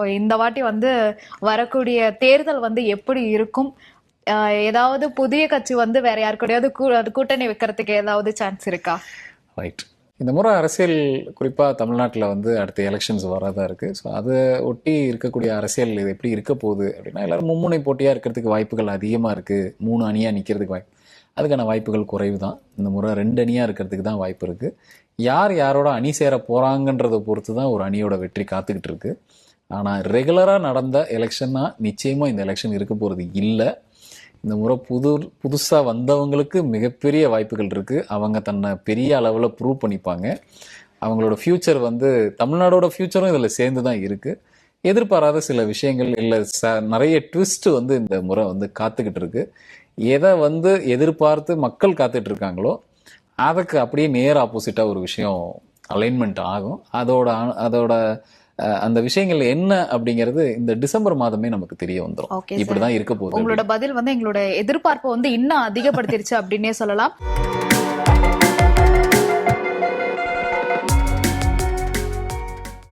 இப்போ இந்த வாட்டி வந்து வரக்கூடிய தேர்தல் வந்து எப்படி இருக்கும்? ஏதாவது புதிய கட்சி வந்து வேற யாரு கூடயாவது கூட்டணி வைக்கிறதுக்கு ஏதாவது சான்ஸ் இருக்கா? ரைட் இந்த முறை அரசியல் குறிப்பாக தமிழ்நாட்டில் வந்து அடுத்த எலெக்ஷன்ஸ் வரதா இருக்குது ஸோ அதை ஒட்டி இருக்கக்கூடிய அரசியல் இது எப்படி இருக்க போகுது அப்படின்னா எல்லாரும் மும்முனை போட்டியாக இருக்கிறதுக்கு வாய்ப்புகள் அதிகமாக இருக்குது மூணு அணியாக நிற்கிறதுக்கு வாய்ப்பு அதுக்கான வாய்ப்புகள் குறைவு தான் இந்த முறை ரெண்டு அணியாக இருக்கிறதுக்கு தான் வாய்ப்பு இருக்குது யார் யாரோட அணி சேர போகிறாங்கன்றதை பொறுத்து தான் ஒரு அணியோட வெற்றி காத்துக்கிட்டு இருக்குது ஆனால் ரெகுலராக நடந்த எலெக்ஷன்னா நிச்சயமாக இந்த எலெக்ஷன் இருக்க போகிறது இல்லை. இந்த முறை புது புதுசாக வந்தவங்களுக்கு மிகப்பெரிய வாய்ப்புகள் இருக்குது அவங்க தன்னை பெரிய அளவில் ப்ரூவ் பண்ணிப்பாங்க. அவங்களோட ஃப்யூச்சர் வந்து தமிழ்நாடோட ஃப்யூச்சரும் இதில் சேர்ந்து தான் இருக்குது எதிர்பாராத சில விஷயங்கள் இல்லை ச நிறைய ட்விஸ்ட் வந்து இந்த முறை வந்து காத்துக்கிட்டு இருக்கு. எதை வந்து எதிர்பார்த்து மக்கள் காத்துட்டு இருக்காங்களோ அதுக்கு அப்படியே நேர் ஆப்போசிட்டாக ஒரு விஷயம் அலைன்மெண்ட் ஆகும். அதோட அதோட அந்த விஷயங்கள் என்ன அப்படிங்கிறது இந்த டிசம்பர் மாதமே நமக்கு தெரிய வந்துடும். இப்படிதான் இருக்க போகுது. உங்களோட பதில் வந்து எங்களோட எதிர்பார்ப்பை வந்து இன்னும் அதிகப்படுத்திருச்சு அப்படின்னே சொல்லலாம்.